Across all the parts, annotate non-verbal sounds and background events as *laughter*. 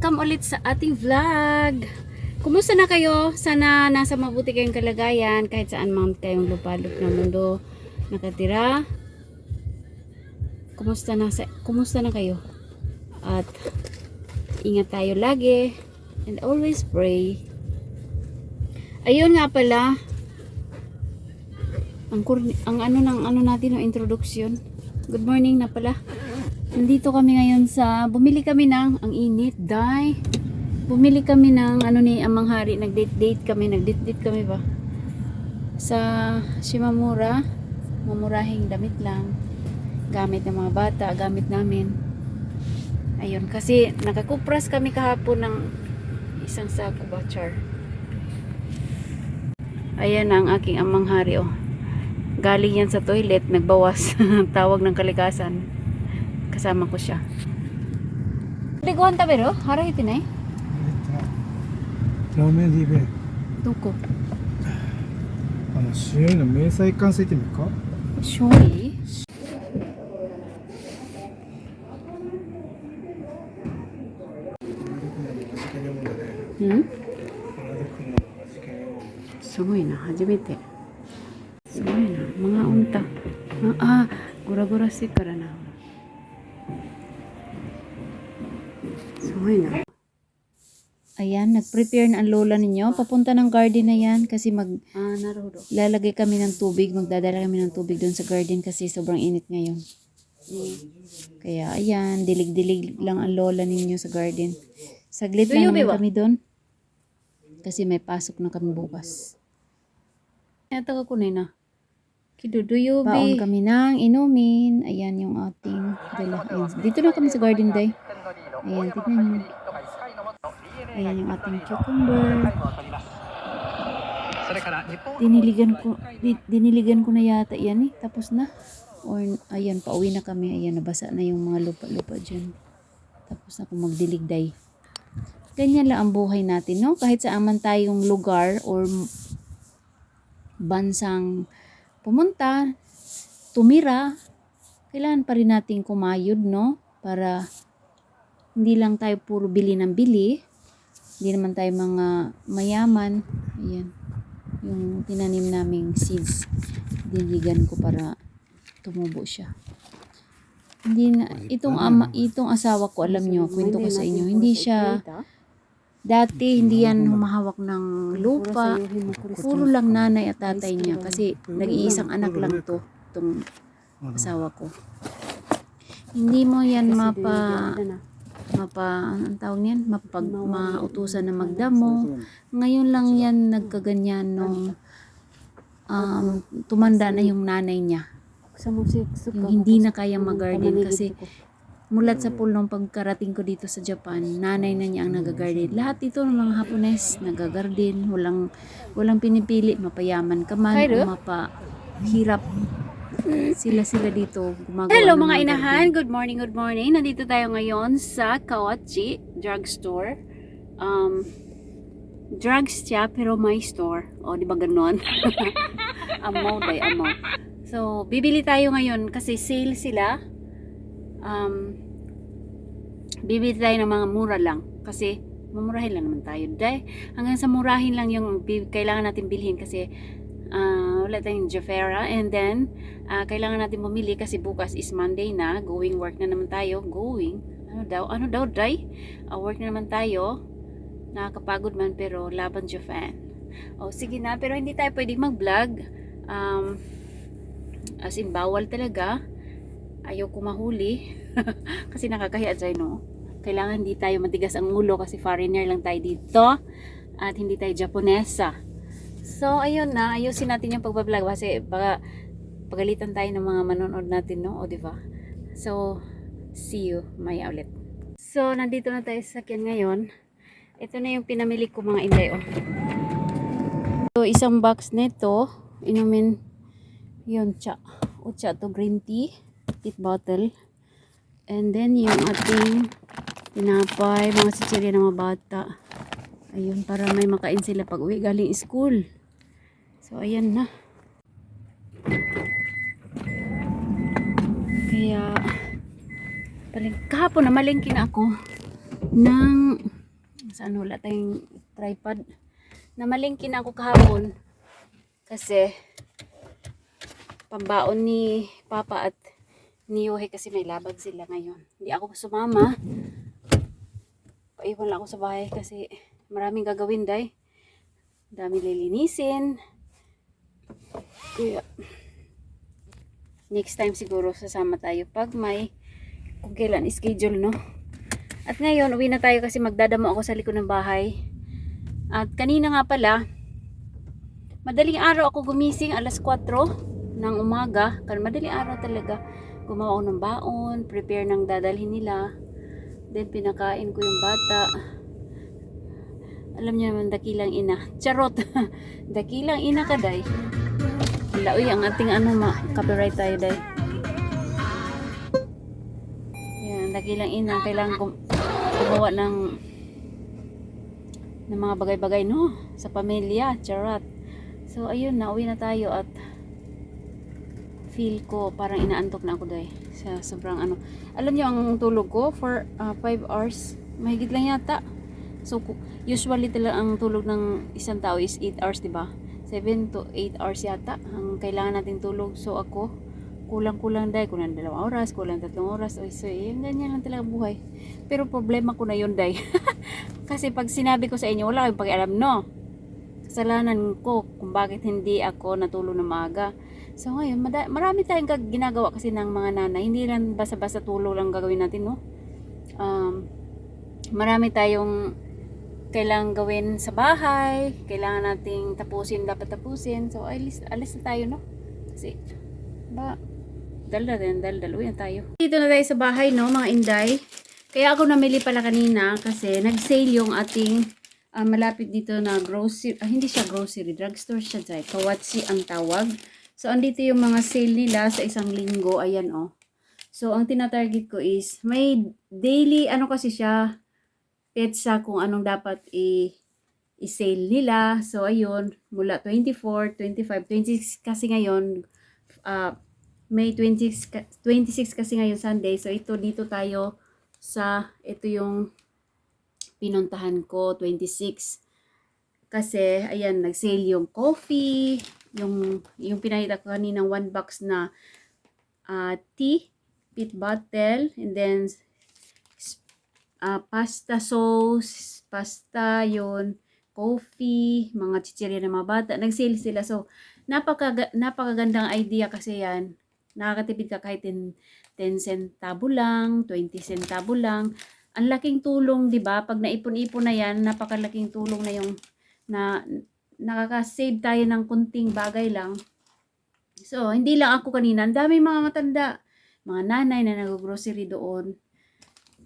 Welcome ulit sa ating vlog. Kumusta na kayo? Sana nasa mabuti kayong kalagayan kahit saan man kayong lupalop ng mundo nakatira. Kumusta na sa, kumusta na kayo? At ingat tayo lagi and always pray. Ayun nga pala. Ang, ang ano ng ano natin ng introduction. Good morning na pala. Nandito kami ngayon sa, bumili kami ng, ang init, day. Bumili kami ng, ano ni Amang Hari, nag-date-date kami, nag-date-date kami ba? Sa Shimamura, mamurahing damit lang. Gamit ng mga bata, gamit namin. Ayun, kasi nakakupras kami kahapon ng isang sako ba, char. Ayan ang aking Amang Hari, oh. Galing yan sa toilet, nagbawas. *laughs* Tawag ng kalikasan kasama ko siya. でご飯食べる腹減ってないラーメンリベどこあの周囲の明細館行ってみるか周囲うんすごいな初めてすごいな mga unta. Ah, ah gura-gura si Karana. Na. Ayan, nag-prepare na ang lola ninyo. Papunta ng garden na yan kasi mag... Ah, narudo. Lalagay kami ng tubig. Magdadala kami ng tubig doon sa garden kasi sobrang init ngayon. Mm. Kaya ayan, dilig-dilig lang ang lola ninyo sa garden. Saglit lang naman kami doon. Kasi may pasok na kami bukas. Ito ka kunay ah. na. Kiduduyubi. Paon kami ng inumin. Ayan yung ating dalahin. Dito na kami sa garden day. Ayan, tignan nyo. Ayan yung ating cucumber. Diniligan ko, di- diniligan ko na yata yan eh. Tapos na. Or, ayan, pauwi na kami. Ayan, nabasa na yung mga lupa-lupa dyan. Tapos na kung magdiligday. Ganyan lang ang buhay natin, no? Kahit saan man tayong lugar or bansang pumunta, tumira, kailangan pa rin nating kumayod, no? Para hindi lang tayo puro bili ng bili. Hindi naman tayo mga mayaman. Ayan. Yung tinanim naming seeds, dinigan ko para tumubo siya. Hindi na, itong ama, itong asawa ko, alam nyo, kwento ko sa inyo, hindi siya, dati hindi yan humahawak ng lupa, puro lang nanay at tatay niya kasi nag-iisang anak lang to, itong asawa ko. Hindi mo yan mapa, mapa, anong tawag niyan? Mapag, mautusan na magdamo. Ngayon lang yan nagkaganyan nung um, tumanda na yung nanay niya. Yung hindi na kaya mag-garden kasi mulat sa pool nung pagkarating ko dito sa Japan, nanay na niya ang nagagarden. Lahat ito ng mga Hapones nagagarden, walang walang pinipili, mapayaman ka man o mapahirap. Sila sila dito gumagawa Hello mga inahan, good morning, good morning. Nandito tayo ngayon sa Kawachi Drugstore. Um, drugs siya pero may store. O, di ba ganon? amaw day, amaw. So, bibili tayo ngayon kasi sale sila. Um, bibili tayo ng mga mura lang. Kasi, mamurahin lang naman tayo. Day, hanggang sa murahin lang yung kailangan natin bilhin kasi ah, wala tayong Jafera. And then, Ah, kailangan natin bumili kasi bukas is Monday na. Going work na naman tayo. Going. Ano daw? Ano daw, Day? Ah, work na naman tayo. Nakakapagod man pero laban Japan. O sige na, pero hindi tayo pwedeng mag-vlog. Um, as in, bawal talaga. Ayaw ko mahuli. *laughs* kasi nakakahiya dyan, no? Kailangan hindi tayo matigas ang ulo kasi foreigner lang tayo dito. At hindi tayo Japonesa. So, ayun na. Ayusin natin yung pagbablog kasi baka pagalitan tayo ng mga manonood natin, no? O, di ba? So, see you maya ulit. So, nandito na tayo sa sakyan ngayon. Ito na yung pinamili ko mga inday, oh. So, isang box nito, inumin yun, cha. Ucha to green tea, tea bottle. And then, yung ating tinapay, mga sichirya ng mga bata. Ayun, para may makain sila pag uwi galing school. So, ayan na. Kaya, paling, kahapon na malingkin ako. ng saan wala tayong tripod na ako kahapon kasi pambaon ni Papa at ni Yohe kasi may labag sila ngayon. Hindi ako sumama. Paiwan lang ako sa bahay kasi maraming gagawin day. Dami lilinisin. Kaya next time siguro sasama tayo pag may kung kailan schedule no. At ngayon uwi na tayo kasi magdadamo ako sa likod ng bahay. At kanina nga pala madaling araw ako gumising alas 4 ng umaga. Kan madaling araw talaga gumawa ako ng baon, prepare ng dadalhin nila. Then pinakain ko yung bata. Alam niyo naman dakilang ina. Charot. *laughs* dakilang ina ka day. Wala uy ang ating ano ma copyright tayo day. Yan, dakilang ina kailangan kum gumawa ng ng mga bagay-bagay no sa pamilya, charot. So ayun, nauwi na tayo at feel ko parang inaantok na ako day sa sobrang ano. Alam niyo ang tulog ko for 5 hours, mahigit lang yata. So usually talaga ang tulog ng isang tao is 8 hours, 'di ba? 7 to 8 hours yata ang kailangan nating tulog. So ako kulang-kulang day, kulang dalawang oras, kulang tatlong oras. O so, yun, ganyan lang talaga buhay. Pero problema ko na yun, day. *laughs* Kasi pag sinabi ko sa inyo, wala kayong pakialam, no? Kasalanan ko kung bakit hindi ako natulog na maaga. So ngayon, marami tayong ginagawa kasi ng mga nanay. Hindi lang basta-basta tulog lang gagawin natin, no? Um, marami tayong kailangan gawin sa bahay. Kailangan nating tapusin, dapat tapusin. So, alis, alis na tayo, no? Kasi, ba, daldal din, daldal. Uwi na tayo. Dito na tayo sa bahay, no, mga inday. Kaya ako namili pala kanina kasi nag-sale yung ating ah, malapit dito na grocery, ah, hindi siya grocery, drugstore siya dyan. Kawatsi ang tawag. So, andito yung mga sale nila sa isang linggo. Ayan, oh. So, ang tinatarget ko is, may daily, ano kasi siya, petsa kung anong dapat i- i-sale nila. So, ayun, mula 24, 25, 26 kasi ngayon, ah, May 26, ka- 26 kasi ngayon Sunday. So, ito dito tayo sa, ito yung pinuntahan ko, 26. Kasi, ayan, nag-sale yung coffee, yung, yung pinakita ko kanina, one box na ah, tea, pit bottle, and then ah, pasta sauce, pasta, yun, coffee, mga chichirya ng mga bata. Nag-sale sila. So, napaka, napakagandang idea kasi yan. Nakakatipid ka kahit 10, 10 centavo lang, 20 centavo lang. Ang laking tulong, 'di ba? Pag naipon-ipon na 'yan, napakalaking tulong na yung na nakaka-save tayo ng kunting bagay lang. So, hindi lang ako kanina, ang daming mga matanda, mga nanay na nag-grocery doon.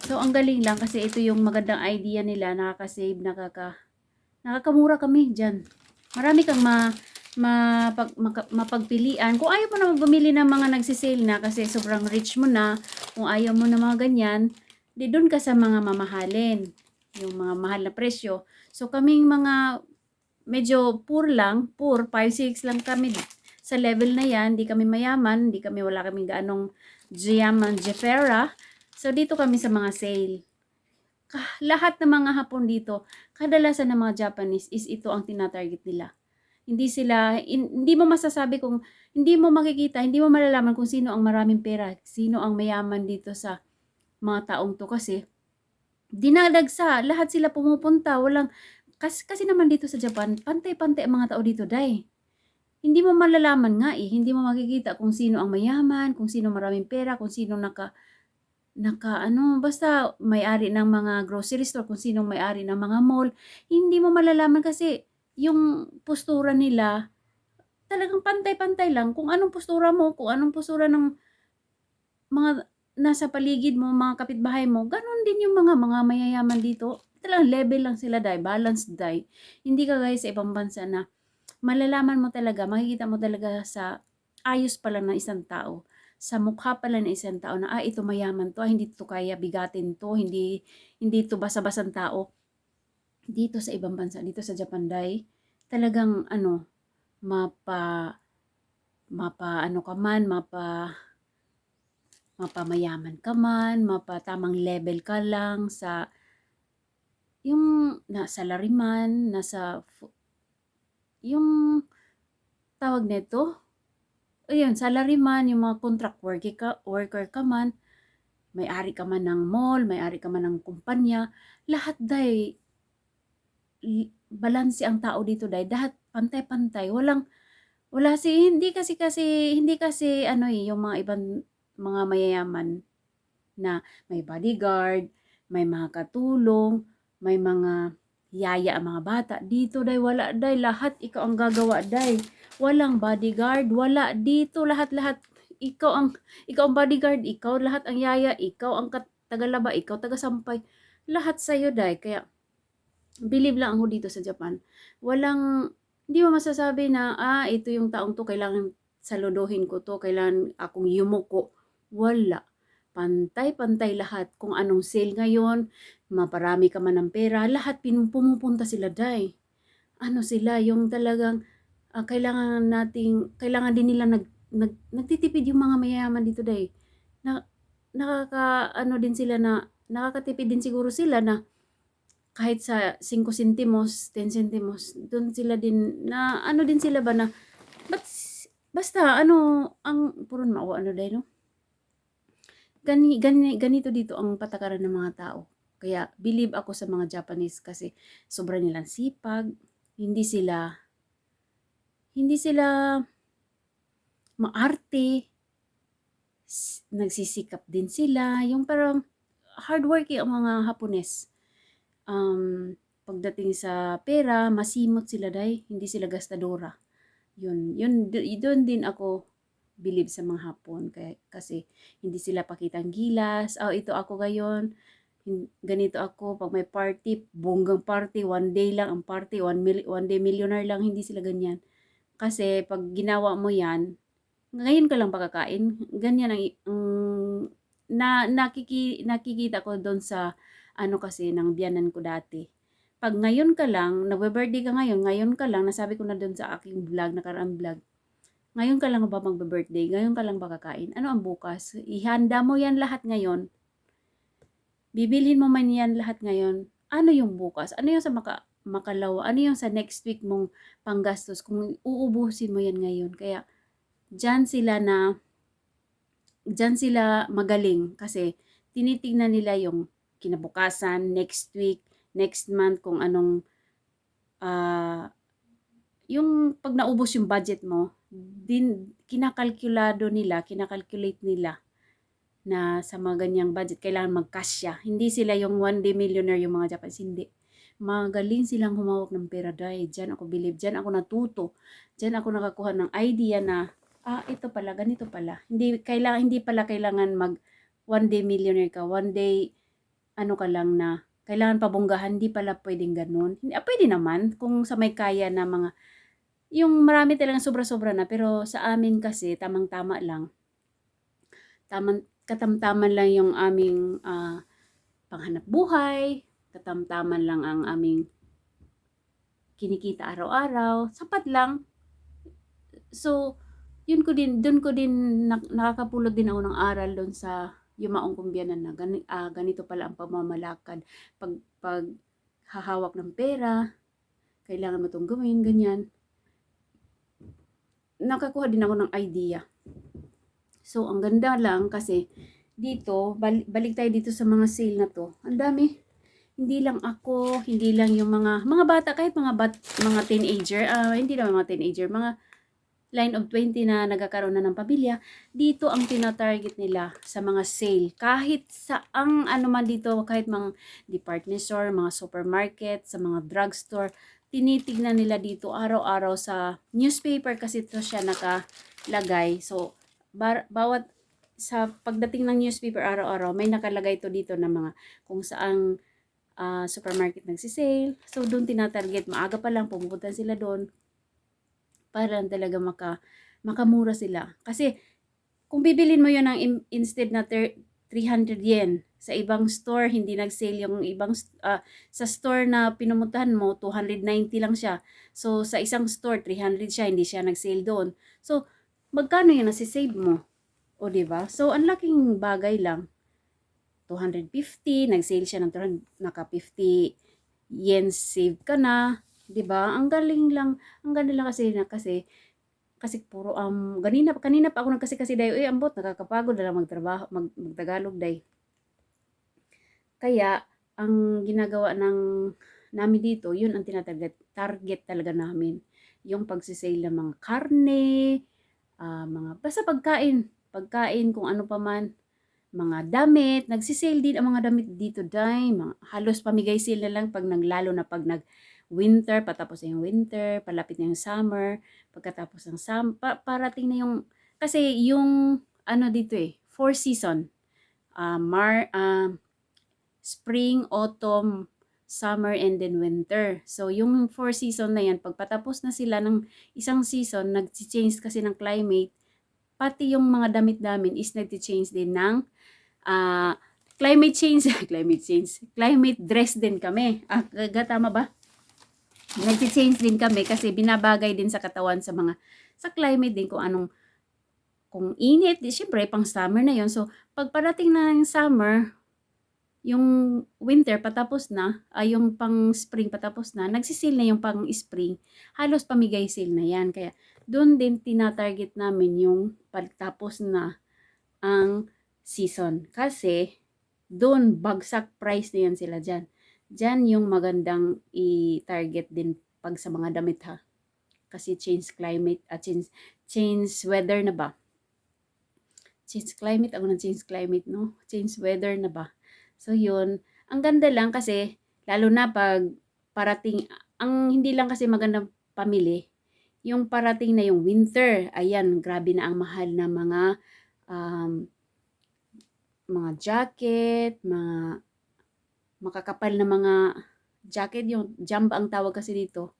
So, ang galing lang kasi ito yung magandang idea nila, nakaka-save, nakaka nakakamura kami diyan. Marami kang ma mapag, maka- mapagpilian. Kung ayaw mo na bumili ng mga nagsisale na kasi sobrang rich mo na, kung ayaw mo na mga ganyan, di doon ka sa mga mamahalin, yung mga mahal na presyo. So kaming mga medyo poor lang, poor, 5-6 lang kami sa level na yan, di kami mayaman, di kami, wala kaming gaanong Giaman Jeffera. So dito kami sa mga sale. Lahat ng mga hapon dito, kadalasan ng mga Japanese is ito ang tinatarget nila hindi sila in- hindi mo masasabi kung hindi mo makikita, hindi mo malalaman kung sino ang maraming pera, sino ang mayaman dito sa mga taong to kasi dinadagsa, lahat sila pumupunta, walang kasi, kasi naman dito sa Japan, pantay-pantay ang mga tao dito, dai. Hindi mo malalaman nga eh, hindi mo makikita kung sino ang mayaman, kung sino maraming pera, kung sino naka naka ano, basta may-ari ng mga grocery store, kung sino may-ari ng mga mall, hindi mo malalaman kasi yung postura nila, talagang pantay-pantay lang. Kung anong postura mo, kung anong postura ng mga nasa paligid mo, mga kapitbahay mo, ganun din yung mga mga mayayaman dito. Talagang level lang sila dai, balanced dai. Hindi ka guys sa ibang bansa na malalaman mo talaga, makikita mo talaga sa ayos pala ng isang tao. Sa mukha pala ng isang tao na, ah, ito mayaman to, ah, hindi to kaya bigatin to, hindi, hindi to basa-basang tao. Dito sa ibang bansa, dito sa Japan dai, talagang ano, mapa mapa ano ka man, mapa mapamayaman ka man, mapa tamang level ka lang sa yung na salaryman, nasa yung tawag nito, ayun, salaryman, yung mga contract worker ka, worker ka man, may-ari ka man ng mall, may-ari ka man ng kumpanya, lahat day balanse ang tao dito day, lahat pantay-pantay, walang wala si hindi kasi kasi hindi kasi ano eh yung mga ibang mga mayayaman na may bodyguard, may mga katulong, may mga yaya ang mga bata. Dito day wala day lahat ikaw ang gagawa day. Walang bodyguard, wala dito lahat-lahat ikaw ang ikaw ang bodyguard, ikaw lahat ang yaya, ikaw ang tagalaba, ikaw tagasampay. Lahat sa iyo day. Kaya believe lang ako dito sa Japan. Walang hindi mo masasabi na ah ito yung taong to kailangan saluduhin ko to, kailangan akong yumuko. Wala. Pantay-pantay lahat. Kung anong sale ngayon, maparami ka man ng pera, lahat pumupunta sila day. Ano sila, yung talagang ah, kailangan nating, kailangan din nila nag, nag, nagtitipid yung mga mayayaman dito day. Na, nakaka, ano din sila na, nakakatipid din siguro sila na kahit sa 5 centimos, 10 centimos, doon sila din, na ano din sila ba na, but, basta, ano, ang, puro na ano day, no? Gani, gani, ganito dito ang patakaran ng mga tao. Kaya, believe ako sa mga Japanese kasi sobra nilang sipag, hindi sila, hindi sila maarte, nagsisikap din sila, yung parang hardworking ang mga Hapones. Um, pagdating sa pera, masimot sila day, hindi sila gastadora. Yun, yun, doon din ako believe sa mga Hapon kaya, kasi hindi sila pakitang gilas. Oh, ito ako ngayon. Ganito ako pag may party, bonggang party, one day lang ang party, one, mil, one day millionaire lang, hindi sila ganyan. Kasi pag ginawa mo yan, ngayon ka lang pakakain. Ganyan ang, ang na nakiki, nakikita ko doon sa ano kasi ng biyanan ko dati. Pag ngayon ka lang, nagbe-birthday ka ngayon, ngayon ka lang, nasabi ko na doon sa aking vlog, nakaraang vlog, ngayon ka lang ba magbe-birthday? Ngayon ka lang ba? Ano ang bukas? Ihanda mo yan lahat ngayon. Bibilhin mo man yan lahat ngayon. Ano yung bukas? Ano yung sa maka, makalawa? Ano yung sa next week mong panggastos kung uubusin mo yan ngayon? Kaya, dyan sila na, dyan sila magaling kasi tinitingnan nila yung kinabukasan, next week, next month, kung anong, ah, yung pag naubos yung budget mo, din kinakalkulado nila, kinakalculate nila na sa mga ganyang budget kailangan magkasya. Hindi sila yung one day millionaire yung mga Japanese, hindi. Magaling silang humawak ng pera dahil dyan ako believe, dyan ako natuto, dyan ako nakakuha ng idea na ah ito pala, ganito pala. Hindi kailangan hindi pala kailangan mag one day millionaire ka, one day ano ka lang na kailangan pabonggahan, hindi pala pwedeng ganun. Hindi, ah, pwede naman kung sa may kaya na mga yung marami talagang sobra-sobra na pero sa amin kasi tamang-tama lang. Tamang katamtaman lang yung aming ah, panghanap buhay, katamtaman lang ang aming kinikita araw-araw, sapat lang. So, yun ko din, doon ko din nak- nakakapulot din ako ng aral doon sa yumaong kumbyanan na gani, ah, ganito pala ang pamamalakad. Pag, pag hahawak ng pera, kailangan mo itong gawin, ganyan nakakuha din ako ng idea. So, ang ganda lang kasi dito, bal- balik tayo dito sa mga sale na to. Ang dami. Hindi lang ako, hindi lang yung mga mga bata kahit mga bat, mga teenager, ah hindi lang mga teenager, mga line of 20 na nagkakaroon na ng pamilya, dito ang tina-target nila sa mga sale. Kahit sa ang ano man dito, kahit mga department store, mga supermarket, sa mga drugstore, tinitignan nila dito araw-araw sa newspaper kasi ito siya nakalagay. So, bar, bawat sa pagdating ng newspaper araw-araw, may nakalagay to dito na mga kung saang ah, supermarket nagsisale. So, doon tinatarget. Maaga pa lang, pumupunta sila doon para lang talaga maka, makamura sila. Kasi, kung bibilin mo yun ng in- instead na ter- 300 yen, sa ibang store, hindi nag-sale yung ibang, ah, sa store na pinumuntahan mo, 290 lang siya. So, sa isang store, 300 siya, hindi siya nag-sale doon. So, magkano yung nasi-save mo? O, ba? So, ang laking bagay lang. 250, nag-sale siya ng 200, naka 50 yen save ka na, 'di ba? Ang galing lang, ang ganda lang kasi na kasi kasi puro um ganina kanina pa ako nagkasi kasi dayo eh ambot nakakapagod na lang magtrabaho mag, magtagalog day. Kaya ang ginagawa ng namin dito, yun ang tinatarget target talaga namin. Yung pagsisale ng mga karne, ah, mga basta pagkain, pagkain kung ano pa man, mga damit, nagsisale din ang mga damit dito dai, mga halos pamigay sale na lang pag naglalo na pag nag winter, patapos na yung winter, palapit na yung summer, pagkatapos ng summer, pa, parating na yung, kasi yung, ano dito eh, four season, ah mar, ah, spring, autumn, summer, and then winter. So, yung four season na yan, pag patapos na sila ng isang season, nag-change kasi ng climate, pati yung mga damit namin is nag-change din ng ah, climate change, *laughs* climate change, climate dress din kami. Ah, tama ba? Nag-change din kami kasi binabagay din sa katawan sa mga, sa climate din kung anong, kung init, di syempre pang summer na yon So, pag parating na yung summer, yung winter patapos na, ay yung pang spring patapos na, nagsisil na yung pang spring, halos pamigay sale na yan. Kaya doon din tinatarget namin yung pagtapos na ang season. Kasi doon bagsak price na yan sila dyan. Dyan yung magandang i-target din pag sa mga damit ha. Kasi change climate at change, change weather na ba? Change climate, ako na change climate, no? Change weather na ba? So yun, ang ganda lang kasi lalo na pag parating ang hindi lang kasi magandang pamili yung parating na yung winter. Ayan, grabe na ang mahal na mga um, mga jacket, mga makakapal na mga jacket, yung jump ang tawag kasi dito.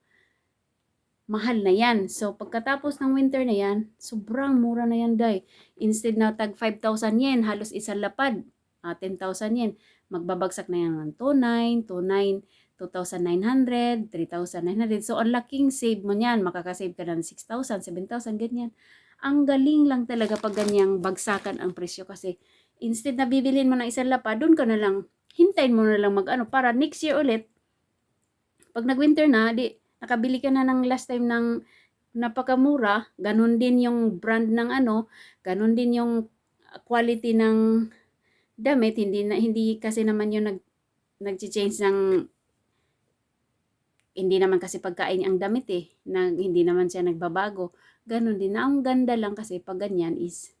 Mahal na yan. So, pagkatapos ng winter na yan, sobrang mura na yan, day. Instead na tag 5,000 yen, halos isang lapad, ah, 10,000 yen magbabagsak na yan ng 2,900, 2,900, 2,900, 3,900. So, ang laking save mo niyan. Makakasave ka ng 6,000, 7,000, ganyan. Ang galing lang talaga pag ganyang bagsakan ang presyo kasi instead na bibilin mo ng isang lapa, doon ka na lang, hintayin mo na lang mag-ano, para next year ulit, pag nag-winter na, di, nakabili ka na ng last time ng napakamura, ganun din yung brand ng ano, ganun din yung quality ng damit hindi na hindi kasi naman yung nag nagchi-change ng hindi naman kasi pagkain ang damit eh. Na hindi naman siya nagbabago. Ganun din ang ganda lang kasi pag ganyan is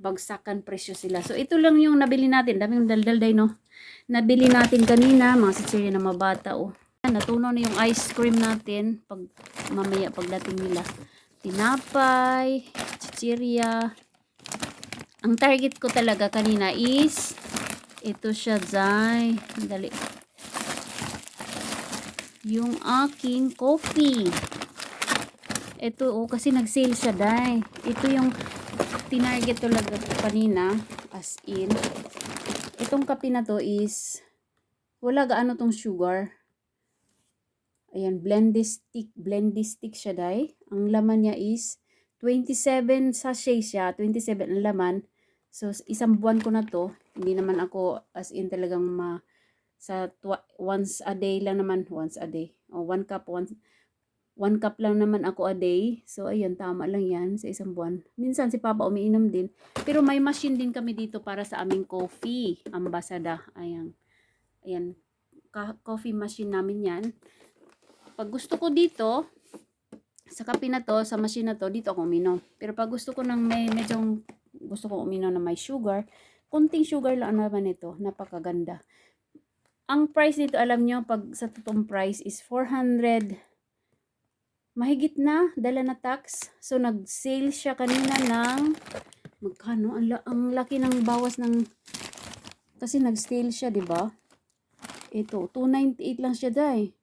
bagsakan presyo sila. So ito lang yung nabili natin. Daming daldal day no? Nabili natin kanina mga sitsirya na mabata oh. Natunaw na yung ice cream natin pag mamaya pagdating nila. Tinapay chichirya. Ang target ko talaga kanina is ito siya, Zay. Dali. Yung aking coffee. Ito, oh, kasi nag-sale siya, Day. Ito yung tinarget talaga kanina. As in. Itong kape na to is wala gaano tong sugar. Ayan, blendy stick. Blendy stick siya, Day. Ang laman niya is 27 sachet siya. 27 ang laman. So, isang buwan ko na to. Hindi naman ako as in talagang ma sa once a day lang naman. Once a day. O, one cup, once, one cup lang naman ako a day. So, ayun, tama lang yan sa isang buwan. Minsan si Papa umiinom din. Pero may machine din kami dito para sa aming coffee. Ambasada. Ayan. Ayan. Coffee machine namin yan. Pag gusto ko dito, sa kape na to, sa machine na to, dito ako uminom. Pero pag gusto ko ng may medyong gusto ko uminom na may sugar, konting sugar lang naman ito. Napakaganda. Ang price nito, alam nyo, pag sa totoong price is 400 mahigit na, dala na tax. So, nag-sale siya kanina ng magkano? Ang, ang laki ng bawas ng kasi nag-sale siya, di ba? Ito, 298 lang siya, dai.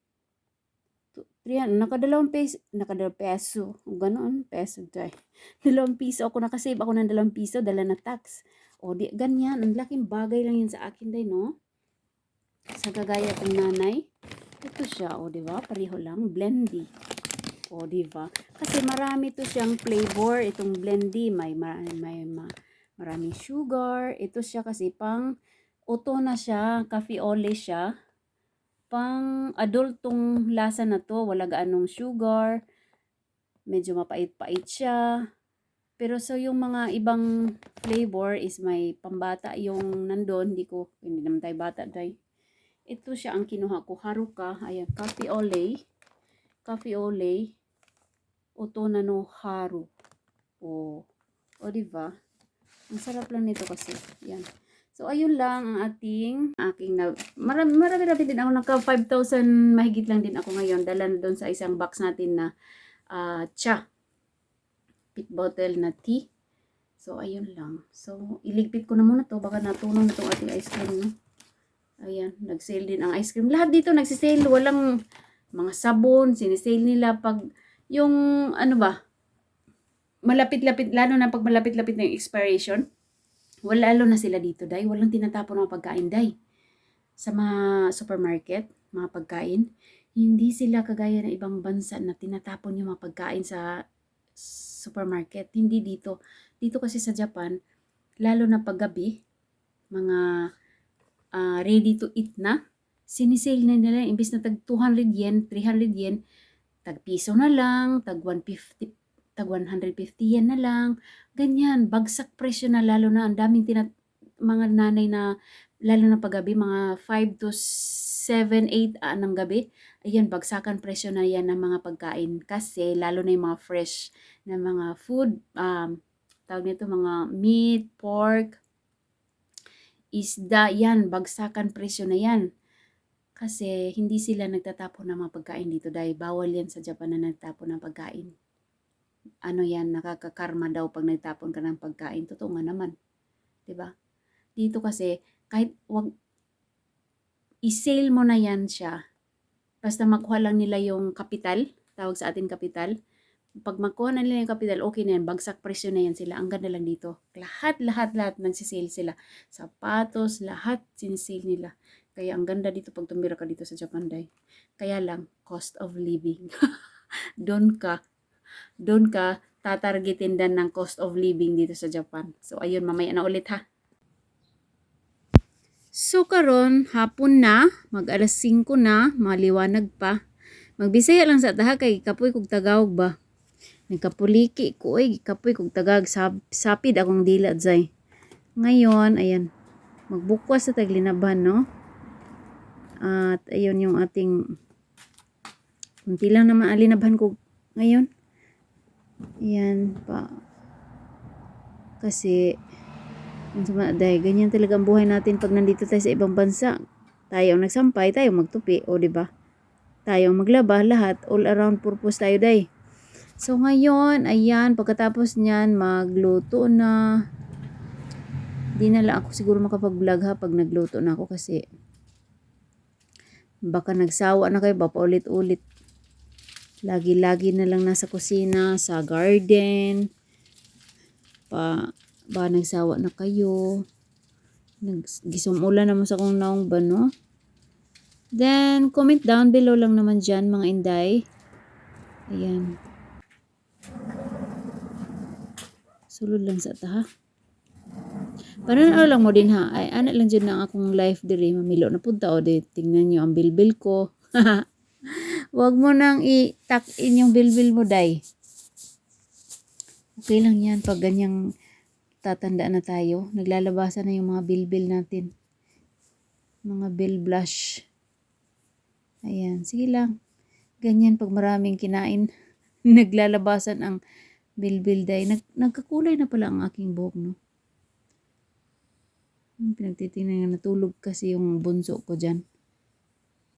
300, nakadalawang peso, nakadalawang peso, ganoon, peso, dai. *laughs* Dalawang piso ako, nakasave ako ng dalawang piso, dala na tax. O, di, ganyan, ang laking bagay lang yan sa akin, dai, no? Sa gagaya ng nanay. Ito siya, o, di ba? Pareho lang, blendy. O, di ba? Kasi marami to siyang flavor, itong blendy, may, may, may, may maraming sugar. Ito siya kasi pang, uto na siya, coffee ole siya. pang adultong lasa na to. Wala gaanong sugar. Medyo mapait-pait siya. Pero so yung mga ibang flavor is may pambata yung nandun. Hindi ko, hindi naman tayo bata day. Ito siya ang kinuha ko. Haruka. Ayan, coffee ole. Coffee ole. Oto na no haru. O, o diba? Ang sarap lang nito kasi. Yan. So, ayun lang ang ating aking na marami marami marami din ako naka 5,000 mahigit lang din ako ngayon dala na doon sa isang box natin na ah, cha pit bottle na tea. So, ayun lang. So, iligpit ko na muna to baka natunaw na tong ating ice cream no. Ayan, nag-sale din ang ice cream. Lahat dito nagsisale, walang mga sabon, sinisale nila pag yung ano ba, malapit-lapit, lalo na pag malapit-lapit na yung expiration, wala lalo na sila dito, day. Walang tinatapon ng pagkain, day. Sa mga supermarket, mga pagkain, hindi sila kagaya ng ibang bansa na tinatapon yung mga pagkain sa supermarket. Hindi dito. Dito kasi sa Japan, lalo na paggabi, mga ah, ready to eat na, sinisale na nila, imbis na tag 200 yen, 300 yen, tag piso na lang, tag 150, tag 150 yen na lang, ganyan, bagsak presyo na lalo na, ang daming tinat mga nanay na, lalo na paggabi, mga 5 to 7, 8 ah, ng gabi, ayan, bagsakan presyo na yan ng mga pagkain. Kasi, lalo na yung mga fresh na mga food, um, tawag nito, mga meat, pork, isda, yan, bagsakan presyo na yan. Kasi hindi sila nagtatapon ng mga pagkain dito dahil bawal yan sa Japan na nagtapon ng pagkain. Ano yan, nakakakarma daw pag nagtapon ka ng pagkain. Totoo nga naman. ba? Dito kasi, kahit wag i-sale mo na yan siya. Basta makuha lang nila yung kapital, tawag sa atin kapital. Pag makuha na nila yung kapital, okay na yan. Bagsak presyo na yan sila. Ang ganda lang dito. Lahat, lahat, lahat nagsisale sila. Sapatos, lahat sinisale nila. Kaya ang ganda dito pag tumira ka dito sa Japan, day. Kaya lang, cost of living. *laughs* doon ka, doon ka tatargetin din ng cost of living dito sa Japan. So, ayun, mamaya na ulit ha. So, karon hapon na, mag alas 5 na, maliwanag pa. Magbisaya lang sa taha kay kapoy kog tagawag ba. Nagkapuliki ko ay kapoy kog tagag sap, sapid akong dila zay. Ngayon, ayan, magbukwas sa taglinaban, no? At ayun yung ating kunti lang naman alinabhan ko ngayon. Ayan pa. Kasi dahil ganyan talaga ang buhay natin pag nandito tayo sa ibang bansa. Tayo ang nagsampay, tayo magtupi, o di ba? Tayo ang maglaba, lahat all around purpose tayo day. So ngayon, ayan, pagkatapos niyan, magluto na. Di na lang ako siguro makapag-vlog ha pag nagluto na ako kasi baka nagsawa na kayo ba paulit-ulit. Lagi-lagi na lang nasa kusina, sa garden, pa ba nagsawa na kayo. Nagisumulan naman sa kong naong ba, no? Then, comment down below lang naman dyan, mga inday. Ayan. Sulod lang sa ta, ha? Pananaw lang mo din ha. Ay, anak lang dyan na akong life diri. Mamilo na punta o di. Tingnan nyo ang bilbil ko. *laughs* Huwag mo nang i-tuck in yung bilbil mo, day. Okay lang yan pag ganyang tatanda na tayo. Naglalabasan na yung mga bilbil natin. Mga bill blush. Ayan, sige lang. Ganyan pag maraming kinain. *laughs* Naglalabasan ang bilbil day. Nag, nagkakulay na pala ang aking buhok, no? Ang Pinagtitingnan natulog kasi yung bunso ko dyan.